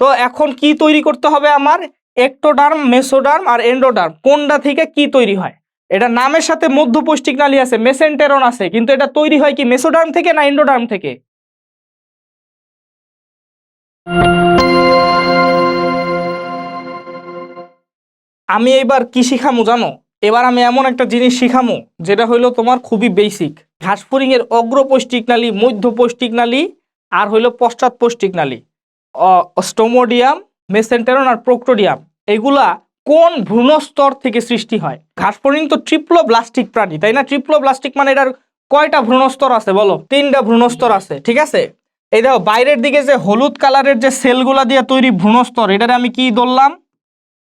তো এখন কি তৈরি করতে হবে আমার? একটোডার্ম মেসোডার্ম আর এন্ডোডার্ম কোনটা থেকে কি তৈরি হয়? এটা নামের সাথে মধ্যপৌষ্টিক নালী আছে মেসেন্টেরন আছে, কিন্তু এটা তৈরি হয় কি মেসোডার্ম থেকে না এন্ডোডার্ম থেকে? আমি এইবার কি শিখামু জানো? এবার আমি এমন একটা জিনিস শিখামু, যেটা হইল তোমার খুবই বেসিক ঘাসফড়িং এর অগ্রপৌষ্টিক নালী, মধ্যপৌষ্টিক নালী, আর হইল পশ্চাৎপৌষ্টিক নালী। স্টোমোডিয়াম মেসেন্টেরন আর প্রোক্টোডিয়াম। এগুলা কোন ভ্রূণস্তর থেকে সৃষ্টি হয়? ঘাসফড়িং তো ট্রিপ্লোব্লাস্টিক প্রাণী, তাই না? ট্রিপ্লোব্লাস্টিক মানে এটার কয়টা ভ্রূণস্তর আছে বলো? তিনটা ভ্রূণস্তর আছে, ঠিক আছে? এই দেখো, বাইরের দিকে যে হলুদ কালারের যে সেলগুলা দিয়ে তৈরি ভ্রূণস্তর, এটারে আমি কি ধরলাম?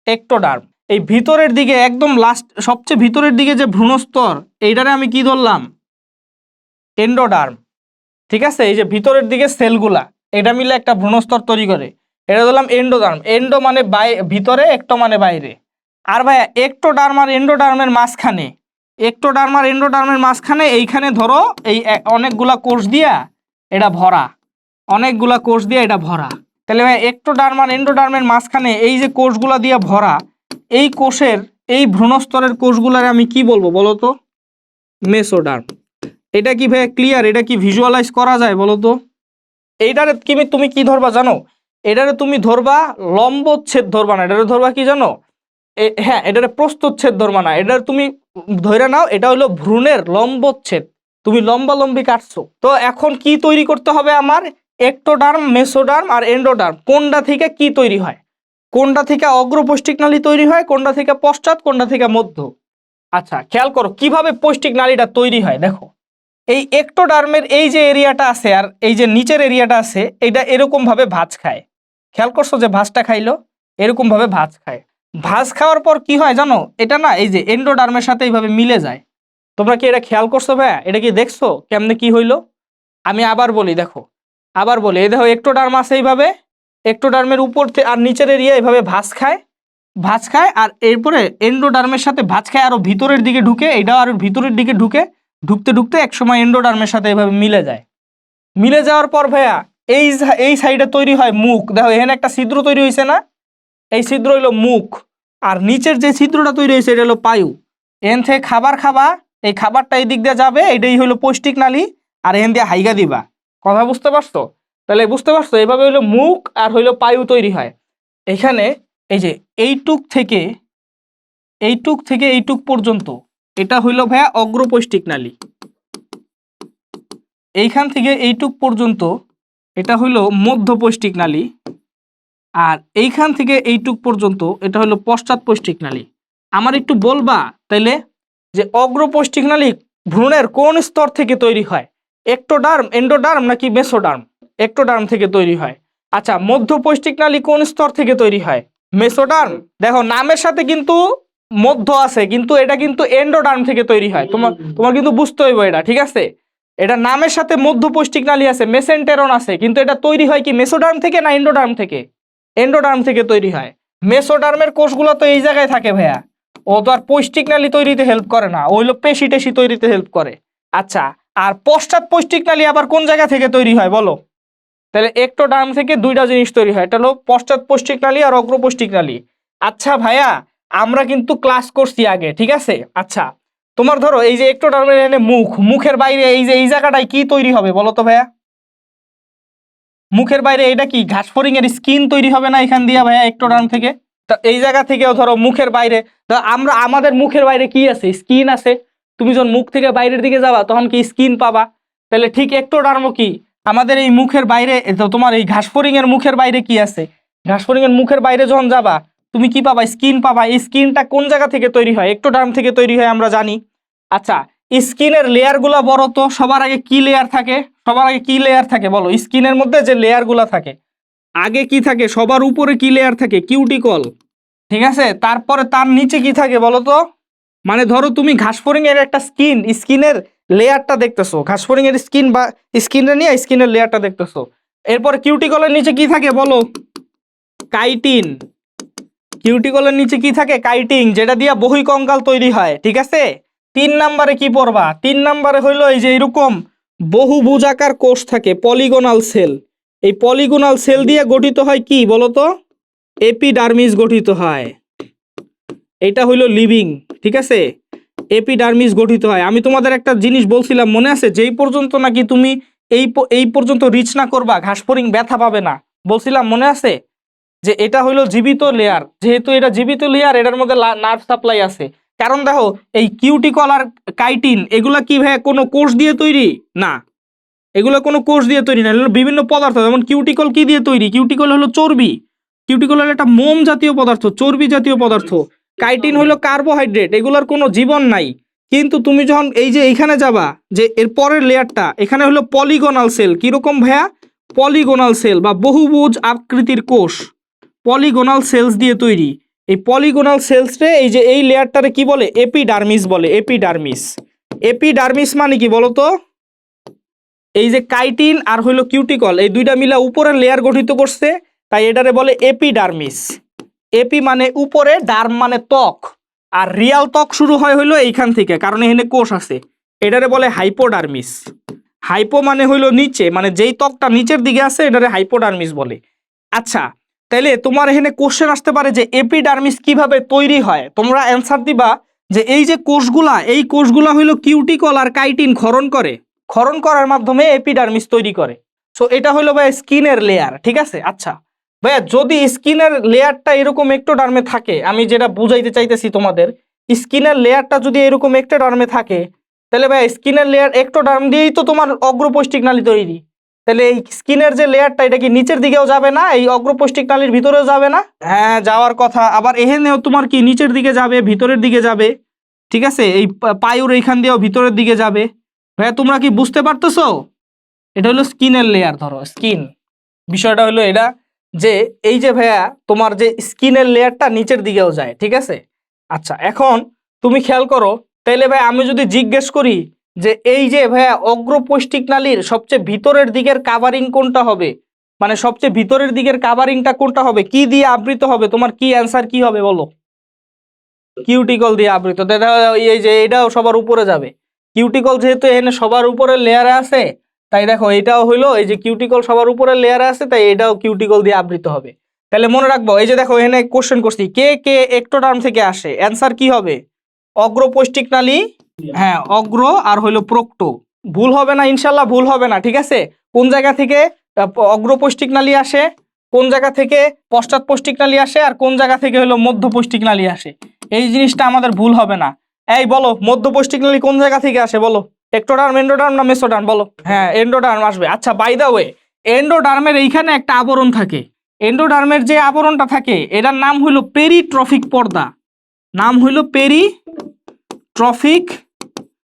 একটোডার্ম এই ভিতরের দিকে, একদম লাস্ট সবচেয়ে ভিতরের দিকে যে ভ্রূণস্তর, এইটারে আমি কি ধরলাম? এন্ডোডার্ম ঠিক আছে? এই যে ভিতরের দিকে সেলগুলা এটা মিলে একটা ভ্রূণস্তর তৈরি করে। এটা ধরলাম এন্ডোডার্ম এন্ডো মানে বাই, ভিতরে একটো মানে বাইরে। আর ভাইয়া একটোডার্ম আর এন্ডোডার্মের মাঝখানে একটোডার্ম আর এন্ডোডার্মের মাঝখানে এইখানে ধরো এই অনেকগুলা কোষ দিয়া এটা ভরা। অনেকগুলা কোষ দিয়ে এটা ভরা। তাহলে ভাই একটোডার্ম আর এন্ডোডার্মের মাঝখানে এই যে কোষগুলা দিয়ে ভরা, এই কোষের, এই ভ্রূণস্তরের কোষগুলার আমি কি বলব বলো তো? মেসোডার্ম এটা কি ভাই ক্লিয়ার এটা কি ভিজুয়ালাইজ করা যায় বলো তো? এইটারে কি তুমি কি ধরবা জানো? এটারে তুমি ধরবা লম্বচ্ছেদ ধরবা না। এটারে ধরবা কি জানো? হ্যাঁ এটারে প্রস্তচ্ছেদ ধরবা না। এটার তুমি ধরে নাও, এটা হলো ভ্রূণের লম্বচ্ছেদ। তুমি লম্বা লম্বি কাটছো। তো এখন কি তৈরি করতে হবে আমার? একটোডার্ম মেসোডার্ম আর এন্ডোডার্ম কোনটা থেকে কি তৈরি হয়? কোনটা থেকে অগ্রপৌষ্টিক নালী তৈরি হয়? কোনটা থেকে পশ্চাৎ? কোনটা থেকে মধ্য? আচ্ছা খেয়াল করো, কীভাবে পৌষ্টিক নালীটা তৈরি হয়? দেখো। এই একটোডার্মের এই যে এরিয়াটা আছে আর এই যে নিচের এরিয়াটা আছে, এটা এরকম ভাবে ভাঁজ খায়। খেয়াল করছ যে ভাঁজটা খাইলো? এরকম ভাবে ভাঁজ খায়। ভাঁজ খাওয়ার পর কি হয় জানো? এটা না, এই যে এন্ডোডার্মের সাথে এইভাবে মিলে যায়। তোমরা কি এটা খেয়াল করছ ভাইয়া? এটা কি দেখছ? কেমনে কি হইল? আমি আবার বলি, দেখো। আবার বলি, এই দেখো একটোডার্ম আছে এইভাবে। একটোডার্মের উপর আর নিচের এরিয়া এইভাবে ভাজ খায়। ভাজ খায় আর এরপরে এন্ডোডার্মের সাথে ভাঁজ খায় আরও ভিতরের দিকে ঢুকে, এটাও আরও ভিতরের দিকে ঢুকে। ঢুকতে ঢুকতে একসময় এন্ডোডার্মের সাথে এভাবে মিলে যায়। মিলে যাওয়ার পর ভাইয়া, এই এই সাইডে তৈরি হয় মুখ। দেখো, এখানে একটা ছিদ্র তৈরি হয়েছে না? এই ছিদ্র হইল মুখ। আর নিচের যে ছিদ্রটা তৈরি হয়েছে এটা হলো পায়ু। এন থেকে খাবার খাবা, এই খাবারটা এই দিক দিয়ে যাবে, এটাই হলো পৌষ্টিক নালী, আর এন দিয়ে হাইগা দিবা। কথা বুঝতে পারছ? তাহলে বুঝতে পারছ, এভাবে হইল মুখ আর হইল পায়ু তৈরি হয়। এখানে এই যে এইটুক থেকে এইটুক থেকে এইটুক পর্যন্ত এটা হইল ভাইয়া অগ্রপৌষ্টিক নালী। এইখান থেকে এইটুক পর্যন্ত এটা হইল মধ্যপৌষ্টিক নালী আর এইখান থেকে এইটুক পর্যন্ত এটা হলো পশ্চাৎপৌষ্টিক নালী। আমার একটু বলবা তাইলে যে অগ্রপৌষ্টিক নালী ভ্রূণের কোন স্তর থেকে তৈরি হয়? একটোডার্ম, এন্ডোডার্ম নাকি মেসোডার্ম? একটোডার্ম থেকে তৈরি হয়। আচ্ছা মধ্যপৌষ্টিক নালী কোন স্তর থেকে তৈরি হয়? মেসোডার্ম। দেখো, নামের সাথে কিন্তু মধ্য আছে, কিন্তু এটা কিন্তু এন্ডোডার্ম থেকে তৈরি হয়। তোমার তোমার কিন্তু বুঝতে হইব এটা, ঠিক আছে? এটা নামের সাথে মধ্যপৌষ্টিক নালী আছে মেসেন্টেরন আছে, কিন্তু এটা তৈরি হয় কি মেসোডার্ম থেকে না এন্ডোডার্ম থেকে? এন্ডোডার্ম থেকে তৈরি হয়। মেসোডার্মের কোষগুলো তো এই জায়গায় থাকে ভাইয়া। ও তো আর পৌষ্টিক নালী তৈরিতে হেল্প করে না ওই হলো পেশি টেশি তৈরিতে হেল্প করে। আচ্ছা আর পশ্চাৎ পৌষ্টিক নালী আবার কোন জায়গা থেকে তৈরি হয় বলো? তাহলে একটোডার্ম থেকে দুইটা জিনিস তৈরি হয়, এটা হলো পশ্চাৎ পৌষ্টিক নালী আর অগ্রপৌষ্টিক নালী। আচ্ছা ভাইয়া আমরা কিন্তু ক্লাস করছি আগে, ঠিক আছে? আচ্ছা তোমার ধরো এই যে একটোডার্মের এখানে মুখ, মুখের বাইরে এই যে, এই জায়গাটায় কি তৈরি হবে বলো তো ভাইয়া? মুখের বাইরে এটা কি, ঘাসফড়িং এর স্কিন তৈরি হবে না এখান দিয়ে ভাইয়া একটোডার্ম থেকে? তা এই জায়গা থেকেও ধরো মুখের বাইরে আমরা, আমাদের মুখের বাইরে কি আছে? স্কিন আছে। তুমি যখন মুখ থেকে বাইরের দিকে যাবা, তখন কি স্কিন পাবা? তাহলে ঠিক একটোডার্মও কি, আমাদের এই মুখের বাইরে তোমার এই ঘাসফড়িং এর মুখের বাইরে কি আছে? ঘাসফড়িং এর মুখের বাইরে যখন যাবা তুমি কি পাবা? স্কিন পাবা। এই স্কিনটা কোন জায়গা থেকে তৈরি হয়? একটু একটোডার্ম থেকে তৈরি হয়, আমরা জানি। আচ্ছা স্কিনের লেয়ারগুলো বড় তো, সবার আগে কি লেয়ার থাকে? সবার আগে কি লেয়ার থাকে বলো? স্কিনের মধ্যে যে লেয়ারগুলো থাকে। আগে কি থাকে? সবার উপরে কি লেয়ার থাকে? কিউটিকল। ঠিক আছে? তারপরে তার নিচে কি থাকে বলো তো? মানে ধরো তুমি ঘাসফড়িং এর একটা স্কিন, স্কিনের লেয়ারটা দেখতেছো। ঘাসফড়িং এর স্কিন বা স্কিনটা নিয়ে স্কিনের লেয়ারটা দেখতেছো। এরপরে কিউটিকলের নিচে কি থাকে বলো? কাইটিন। কিউটিকলের নিচে কি থাকে? কাইটিং যেটা দিয়ে বহি কঙ্কাল তৈরি হয়, ঠিক আছে? তিন নাম্বারে কি পড়বা? তিন নাম্বারে হইল এই যে এরকম বহুভুজাকার কোষ থাকে পলিগোনাল সেল এই পলিগোনাল সেল দিয়ে গঠিত হয় কি বলতো? এপিডার্মিস গঠিত হয়। এটা হইল লিভিং ঠিক আছে? এপিডার্মিস গঠিত হয়। আমি তোমাদের একটা জিনিস বলছিলাম, মনে আছে? যেই পর্যন্ত নাকি তুমি এই এই পর্যন্ত রিচ না করবা, ঘাসফড়িং ব্যথা পাবে না। বলছিলাম, মনে আছে? যে এটা হইল জীবিত লেয়ার যেহেতু এটা জীবিত লেয়ার এটার মধ্যে নার্ভ সাপ্লাই আছে। কারণ দেখো, এই কিউটিকল আর কাইটিন এগুলা কি ভাই কোনো কোষ দিয়ে তৈরি? না। এগুলো কোনো কোষ দিয়ে তৈরি না বিভিন্ন পদার্থ, যেমন কিউটিকল কি দিয়ে তৈরি? কিউটিকল হলো চর্বি। কিউটিকল হলো একটা মোম জাতীয় পদার্থ, চর্বি জাতীয় পদার্থ। কাইটিন হলো কার্বোহাইড্রেট এগুলোর কোনো জীবন নাই। কিন্তু তুমি যখন এই যে এইখানে যাবা, যে এর পরের লেয়ারটা, এখানে হলো পলিগোনাল সেল কীরকম ভাইয়া? পলিগোনাল সেল বা বহুভুজ আকৃতির কোষ। পলিগোনাল সেলস দিয়ে তৈরি। এই পলিগোনাল সেলসরে এই যে এই লেয়ারটারে কি বলে? এপিডার্মিস বলে, এপিডার্মিস। এপিডার্মিস মানে কি বলতো? এই যে কাইটিন আর হইল কিউটিকল, এই দুইটা মিলা উপরের লেয়ার গঠিত করছে, তাই এটারে বলে এপিডার্মিস। এপি মানে উপরে, ডার্ম মানে ত্বক। আর রিয়াল ত্বক শুরু হয় হইল এইখান থেকে, কারণ এখানে কোষ আছে। এটারে বলে হাইপোডার্মিস। হাইপো মানে হইল নিচে মানে যেই ত্বকটা নিচের দিকে আছে, এটারে হাইপোডার্মিস বলে। আচ্ছা তাইলে তোমার এখানে কোশ্চেন আসতে পারে যে এপিডার্মিস কীভাবে তৈরি হয়? তোমরা অ্যান্সার দিবা যে এই যে কোষগুলা, এই কোষগুলা হইল কিউটিকল আর কাইটিন ক্ষরণ করে। ক্ষরণ করার মাধ্যমে এপিডার্মিস তৈরি করে। সো এটা হলো ভাই স্কিনের লেয়ার ঠিক আছে? আচ্ছা। ভাইয়া, যদি স্কিনের লেয়ারটা এরকম একটোডার্মে থাকে, আমি যেটা বুঝাইতে চাইতেছি তোমাদের, স্কিনের লেয়ারটা যদি এরকম একটোডার্মে থাকে তাহলে ভাই স্কিনের লেয়ার একটোডার্ম দিয়েই তো তোমার অগ্রপৌষ্টিক নালী তৈরি। তাহলে এই স্কিনের যে লেয়ারটা, এটা কি নিচের দিকেও যাবে না? এই অগ্রপৌষ্টিক নালীর ভিতরেও যাবে না? হ্যাঁ যাওয়ার কথা। আবার এখানেও তোমার কি নিচের দিকে যাবে, ভিতরের দিকে যাবে? ঠিক আছে? এই পায়ুর এইখান দিয়েও ভিতরের দিকে যাবে। ভাইয়া, তোমরা কি বুঝতে পারতেছো? এটা হলো স্কিনের লেয়ার, ধরো, স্কিন। বিষয়টা হলো এটা যে, এই যে ভাইয়া, তোমার যে স্কিনের লেয়ারটা নিচের দিকেও যায়, ঠিক আছে? আচ্ছা এখন তুমি খেয়াল করো, তাইলে ভাই, আমি যদি জিজ্ঞেস করি যে এই যে ভাইয়া অগ্রপৌষ্টিক নালীর সবচেয়ে ভিতরের দিকের কাভারিং কোনটা হবে? মানে সবচেয়ে ভিতরের দিকের কাভারিংটা কোনটা হবে? কি দিয়ে আবৃত হবে? তোমার কি অ্যান্সার কি হবে বলো? কিউটিকল দিয়ে আবৃত। এই যে এটাও সবার উপরে যাবে। কিউটিকল যেহেতু এখানে সবার উপরে লেয়ারে আছে, তাই দেখো, এটাও হইল এই যে কিউটিকল সবার উপরে লেয়ারে আছে, তাই এটাও কিউটিকল দিয়ে আবৃত হবে। তাহলে মনে রাখব, এই যে দেখো, এখানে কোশ্চেন করছি, কে কে একটোটার্ম থেকে আসে? অ্যান্সার কি হবে? অগ্রপৌষ্টিক নালী হ্যাঁ অগ্র আর হইল প্রক্টো। ভুল হবে না, ইনশাল্লাহ ভুল হবে না, ঠিক আছে? কোন জায়গা থেকে অগ্রপৌষ্টিক নালী আসে, কোন জায়গা থেকে পশ্চাৎপৌষ্টিক নালী আসে, আর কোন জায়গা থেকে হলো মধ্যপৌষ্টিক নালী আসে? এই জিনিসটা আমাদের ভুল হবে না। এই বলো মধ্যপৌষ্টিক নালী কোন জায়গা থেকে আসে, বলো? একটোডার্ম এন্ডোডার্ম না মেসোডার্ম, বলো? হ্যাঁ এন্ডোডার্ম আসবে। আচ্ছা বাই দা ওয়ে এন্ডোডার্মের এইখানে একটা আবরণ থাকে। এন্ডোডার্মের যে আবরণটা থাকে, এটার নাম হইল পেরিট্রফিক পর্দা। নাম হইল পেরি ট্রফিক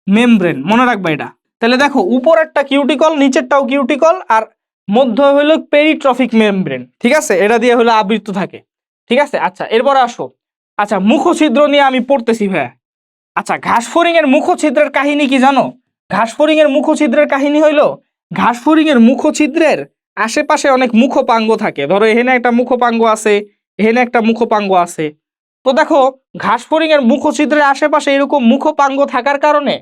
মেমব্রেন, মনে রাখবা এটা। তাহলে দেখো, উপরেরটা কিউটিকল নিচেরটাও কিউটিকল আর মধ্য হইল পেরিট্রফিক মেমব্রেন ঠিক আছে? এটা দিয়ে হলো আবৃত থাকে, ঠিক আছে? আচ্ছা এরপর আসো। আচ্ছা মুখছিদ্র নিয়ে আমি পড়তেছি, ভাইয়া। আচ্ছা ঘাসফড়িং এর মুখছিদ্রের কাহিনী কি জানো? ঘাসফড়িং এর মুখছিদ্রের কাহিনী হইল ঘাসফড়িং এর মুখছিদ্রের আশেপাশে অনেক মুখপাঙ্গ থাকে। ধরো, এখানে একটা মুখপাঙ্গ আছে, এখানে একটা মুখপাঙ্গ আছে। তো দেখো ঘাসফড়িং এর মুখছিদ্রের আশেপাশে এরকম মুখপাঙ্গ থাকার কারণে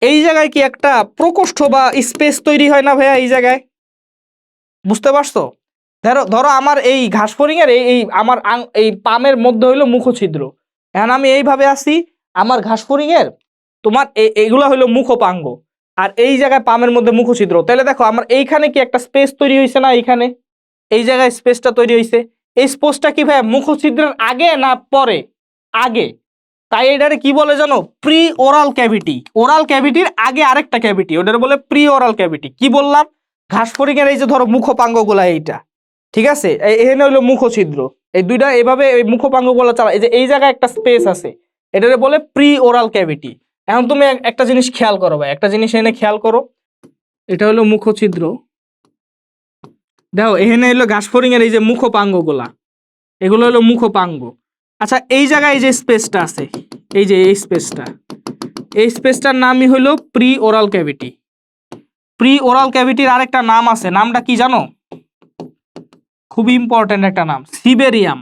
এই জায়গায় কি একটা প্রকোষ্ঠ বা স্পেস তৈরি হয় না ভাইয়া এই জায়গায়? বুঝতে পারছ? ধরো ধরো আমার এই ঘাসফড়িং এর এই এই আমার এই পামের মধ্যে হইল মুখছিদ্র। এখন আমি এইভাবে আসি আমার ঘাসফড়িং এর তোমার এ- এগুলা হইল মুখপাঙ্গ। আর এই জায়গায় পামের মধ্যে মুখছিদ্র। তাহলে দেখো, আমার এইখানে কি একটা স্পেস তৈরি হয়েছে না এইখানে? এই জায়গায় স্পেসটা তৈরি হয়েছে এই স্পেসটা কি ভাই মুখছিদ্রের আগে না পরে? আগে। তাই এটারে কি বলে জানো? প্রি ওরাল ক্যাভিটি ওরাল ক্যাভিটির আগে আরেকটা ক্যাভিটি ওটারে বলে প্রি ওরাল ক্যাভিটি কি বললাম? ঘাসফড়িংয়ের এই যে ধরো মুখপাঙ্গগুলা এইটা, ঠিক আছে? এখানে হলো মুখছিদ্র। এই দুইটা এভাবে মুখপাঙ্গগুলো চালা এই যে এই জায়গায় একটা স্পেস আছে, এটারে বলে প্রি ওরাল ক্যাভিটি এখন তুমি একটা জিনিস খেয়াল করো ভাই, একটা জিনিস এনে খেয়াল করো। এটা হলো মুখছিদ্র। দেখো, এখানে হলো ঘাসফড়িং এর এই যে মুখপাঙ্গগুলা, এগুলো হলো মুখপাঙ্গ। আচ্ছা এই জায়গায় এই যে স্পেসটা আছে, এই যে এই স্পেসটা, এই স্পেসটার নামই হলো pre oral cavity pre oral ক্যাভিটির আরেকটা নাম আছে, নামটা কি জানো? খুব ইম্পর্ট্যান্ট একটা নাম সিবেরিয়াম